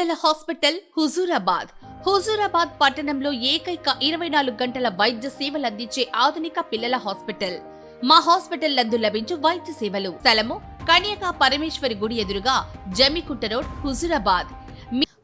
పిల్లల హాస్పిటల్ హుజూరాబాద్. హుజూరాబాద్ పట్టణంలో ఏకైక ఇరవై నాలుగు గంటల వైద్య సేవలు అందించే ఆధునిక పిల్లల హాస్పిటల్. మా హాస్పిటల్ నందు లభించు వైద్య సేవలు. స్థలము కన్యకా పరమేశ్వరి గుడి ఎదురుగా జమికుంట రోడ్ హుజూరాబాద్.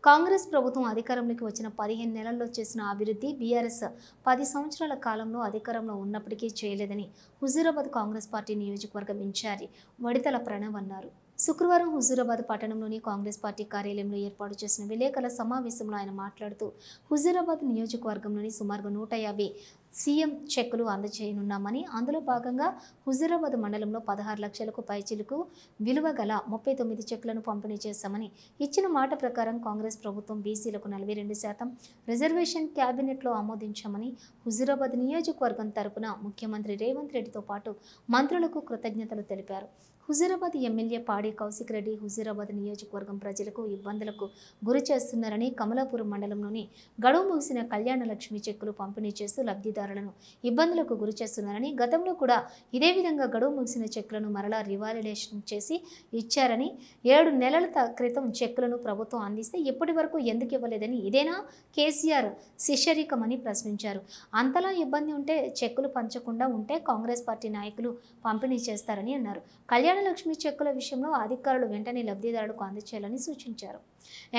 కాంగ్రెస్ ప్రభుత్వం అధికారంలోకి వచ్చిన పదిహేను నెలల్లో చేసిన అభివృద్ధి బీఆర్ఎస్ పది సంవత్సరాల కాలంలో అధికారంలో ఉన్నప్పటికీ చేయలేదని హుజూరాబాద్ కాంగ్రెస్ పార్టీ నియోజకవర్గం ఇన్ఛార్జి వడితల ప్రణవ్ అన్నారు. శుక్రవారం హుజూరాబాద్ పట్టణంలోని కాంగ్రెస్ పార్టీ కార్యాలయంలో ఏర్పాటు చేసిన విలేకరుల సమావేశంలో ఆయన మాట్లాడుతూ హుజూరాబాద్ నియోజకవర్గంలోని సుమారుగా నూట యాభై సీఎం చెక్కులు అందజేయనున్నామని అందులో భాగంగా హుజూరాబాద్ మండలంలో పదహారు లక్షలకు పైచిలకు విలువ గల ముప్పై తొమ్మిది చెక్కులను పంపిణీ చేశామని ఇచ్చిన మాట ప్రకారం కాంగ్రెస్ ప్రభుత్వం బీసీలకు నలభై రెండు శాతం రిజర్వేషన్ క్యాబినెట్లో ఆమోదించామని హుజూరాబాద్ నియోజకవర్గం తరపున ముఖ్యమంత్రి రేవంత్ రెడ్డితో పాటు మంత్రులకు కృతజ్ఞతలు తెలిపారు. హుజూరాబాద్ ఎమ్మెల్యే పాడి కౌశిక్ రెడ్డి హుజూరాబాద్ నియోజకవర్గం ప్రజలకు ఇబ్బందులకు గురి చేస్తున్నారని కమలాపురం మండలంలోని గడువు ముగిసిన కళ్యాణ లక్ష్మి చెక్కులు పంపిణీ చేస్తూ లబ్ధి లబ్ధిదారులను ఇబ్బందులకు గురి చేస్తున్నారని గతంలో కూడా ఇదే విధంగా గడువు ముగిసిన చెక్కులను మరలా రివాలిడేషన్ చేసి ఇచ్చారని ఏడు నెలల క్రితం చెక్కులను ప్రభుత్వం అందిస్తే ఇప్పటి వరకు ఎందుకు ఇవ్వలేదని ఇదేనా కేసీఆర్ శిష్యరికమని ప్రశ్నించారు. అంతలా ఇబ్బంది ఉంటే చెక్కులు పంచకుండా ఉంటే కాంగ్రెస్ పార్టీ నాయకులు పంపిణీ చేస్తారని అన్నారు. కళ్యాణ లక్ష్మి చెక్కుల విషయంలో అధికారులు వెంటనే లబ్ధిదారులకు అందచేయాలని సూచించారు.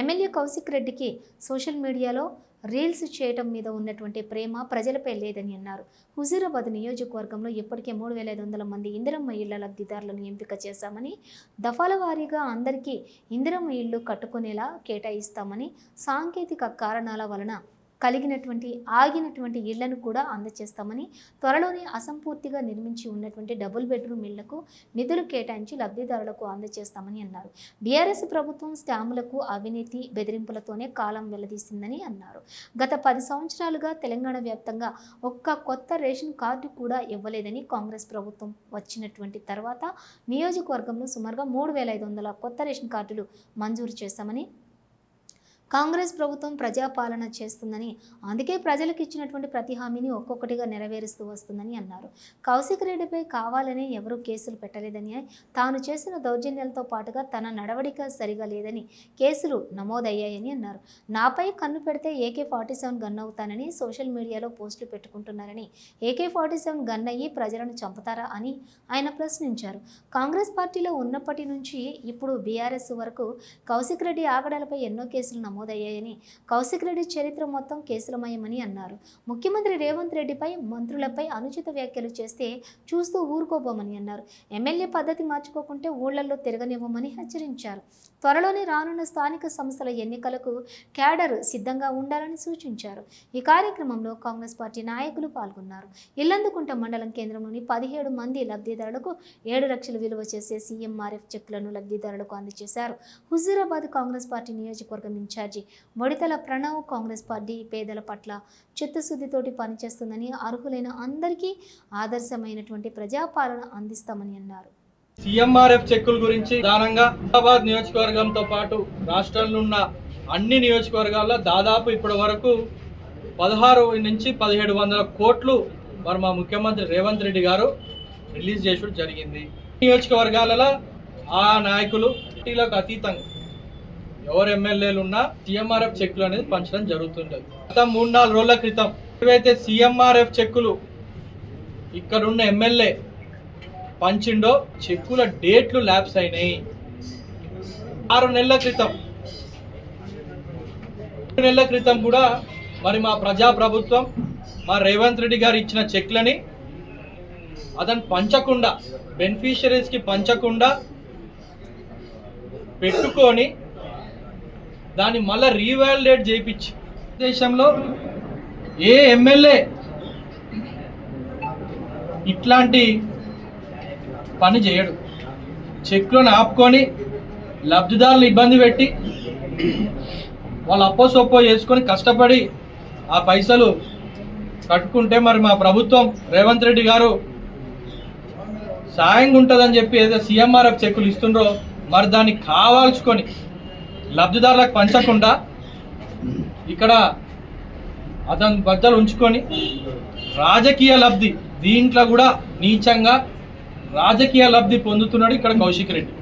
ఎమ్మెల్యే కౌశిక్ రెడ్డికి సోషల్ మీడియాలో రీల్స్ చేయటం మీద ఉన్నటువంటి ప్రేమ ప్రజలపై లేదని అన్నారు. హుజూరాబాద్ నియోజకవర్గంలో ఇప్పటికే మూడు వేల ఐదు వందల మంది ఇందిరమ్మ ఇళ్ళ లబ్ధిదారులను ఎంపిక చేశామని దఫాల వారీగా అందరికీ ఇందిరమ్మ ఇళ్ళు కట్టుకునేలా కేటాయిస్తామని సాంకేతిక కారణాల వలన కలిగినటువంటి ఆగినటువంటి ఇళ్ళను కూడా అందజేస్తామని త్వరలోనే అసంపూర్తిగా నిర్మించి ఉన్నటువంటి డబుల్ బెడ్రూమ్ ఇళ్ళకు నిధులు కేటాయించి లబ్ధిదారులకు అందజేస్తామని అన్నారు. బీఆర్ఎస్ ప్రభుత్వం స్టాములకు అవినీతి బెదిరింపులతోనే కాలం వెల్లదీసిందని అన్నారు. గత పది సంవత్సరాలుగా తెలంగాణ వ్యాప్తంగా ఒక్క కొత్త రేషన్ కార్డు కూడా ఇవ్వలేదని కాంగ్రెస్ ప్రభుత్వం వచ్చినటువంటి తర్వాత నియోజకవర్గంలో సుమారుగా మూడు వేల ఐదు వందల కొత్త రేషన్ కార్డులు మంజూరు చేశామని కాంగ్రెస్ ప్రభుత్వం ప్రజాపాలన చేస్తుందని అందుకే ప్రజలకు ఇచ్చినటువంటి ప్రతి హామీని ఒక్కొక్కటిగా నెరవేరుస్తూ వస్తుందని అన్నారు. కౌశిక్ రెడ్డిపై కావాలని ఎవరూ కేసులు పెట్టలేదని తాను చేసిన దౌర్జన్యాలతో పాటుగా తన నడవడిక సరిగా లేదని కేసులు నమోదయ్యాయని అన్నారు. నాపై కన్ను పెడితే ఏకే ఫార్టీ సెవెన్ గన్ అవుతానని సోషల్ మీడియాలో పోస్టులు పెట్టుకుంటున్నారని ఏకే ఫార్టీ సెవెన్ గన్ అయ్యి ప్రజలను చంపుతారా అని ఆయన ప్రశ్నించారు. కాంగ్రెస్ పార్టీలో ఉన్నప్పటి నుంచి ఇప్పుడు బీఆర్ఎస్ వరకు కౌశిక్ రెడ్డి ఆగడాలపై ఎన్నో కేసులు నమోదయ్యాయని కౌశిక్ రెడ్డి చరిత్ర మొత్తం కేసులమయమని అన్నారు. ముఖ్యమంత్రి రేవంత్ రెడ్డిపై మంత్రులపై అనుచిత వ్యాఖ్యలు చేస్తే చూస్తూ ఊరుకోబోమని అన్నారు. ఎమ్మెల్యే పద్ధతి మార్చుకోకుంటే ఊళ్ళల్లో తిరగనివ్వమని హెచ్చరించారు. త్వరలోనే రానున్న స్థానిక సంస్థల ఎన్నికలకు క్యాడర్ సిద్ధంగా ఉండాలని సూచించారు. ఈ కార్యక్రమంలో కాంగ్రెస్ పార్టీ నాయకులు పాల్గొన్నారు. ఇల్లందుకుంట మండలం కేంద్రంలోని పదిహేడు మంది లబ్ధిదారులకు ఏడు లక్షలు విలువ చేసే సీఎంఆర్ఎఫ్ చెక్లను లబ్ధిదారులకు అందజేశారు. హుజూరాబాద్ కాంగ్రెస్ పార్టీ నియోజకవర్గం ఇన్ఛార్జ్ మొడితల ప్రణవ్ కాంగ్రెస్ పార్టీ పేదల పట్ల చిత్తశుద్ధితోటి పనిచేస్తుందని అర్హులైన అందరికీ ఆదర్శమైనటువంటి ప్రజాపాలన అందిస్తామని అన్నారు. సిఎంఆర్ఎఫ్ చెక్కుల గురించి ప్రధానంగా హైదరాబాద్ నియోజకవర్గంతో పాటు రాష్ట్రంలో ఉన్న అన్ని నియోజకవర్గాల్లో దాదాపు ఇప్పటి వరకు పదహారు నుంచి పదిహేడు వందల కోట్లు మరి మా ముఖ్యమంత్రి రేవంత్ రెడ్డి గారు రిలీజ్ చేసుడు జరిగింది. నియోజకవర్గాలలో ఆ నాయకులు పార్టీలకు అతీతంగా ఎవరు ఎమ్మెల్యేలు ఉన్నా సిఎంఆర్ఎఫ్ చెక్కులు అనేది పంచడం జరుగుతుంటుంది. గత మూడు నాలుగు రోజుల క్రితం ఏవైతే సిఎంఆర్ఎఫ్ చెక్కులు ఇక్కడున్న ఎమ్మెల్యే పంచిండో చెక్కుల డేట్లు ల్యాబ్స్ అయినాయి. ఆరు నెలల క్రితం. ఆరు నెలల క్రితం కూడా మరి మా ప్రజా ప్రభుత్వం మా రేవంత్ రెడ్డి గారు ఇచ్చిన చెక్లని అతను పంచకుండా బెనిఫిషరీస్కి పంచకుండా పెట్టుకొని దాన్ని మళ్ళీ రీవాలిడేట్ చేయించి దేశంలో ఏ ఎమ్మెల్యే ఇట్లాంటి పని చేయడు. చెక్లను ఆపుకొని లబ్ధిదారులు ఇబ్బంది పెట్టి వాళ్ళు అప్పో సొప్పో చేసుకొని కష్టపడి ఆ పైసలు కట్టుకుంటే మరి మా ప్రభుత్వం రేవంత్ రెడ్డి గారు సాయంగా ఉంటుందని చెప్పి ఏదో సీఎంఆర్ఎఫ్ చెక్కులు ఇస్తుండ్రో మరి దాన్ని కావాల్చుకొని లబ్ధిదారులకు పంచకుండా ఇక్కడ అతని బద్దలు ఉంచుకొని రాజకీయ లబ్ధి దీంట్లో కూడా నీచంగా రాజకీయ లబ్ధి పొందుతున్నాడు ఇక్కడ కౌశిక్ రెడ్డి.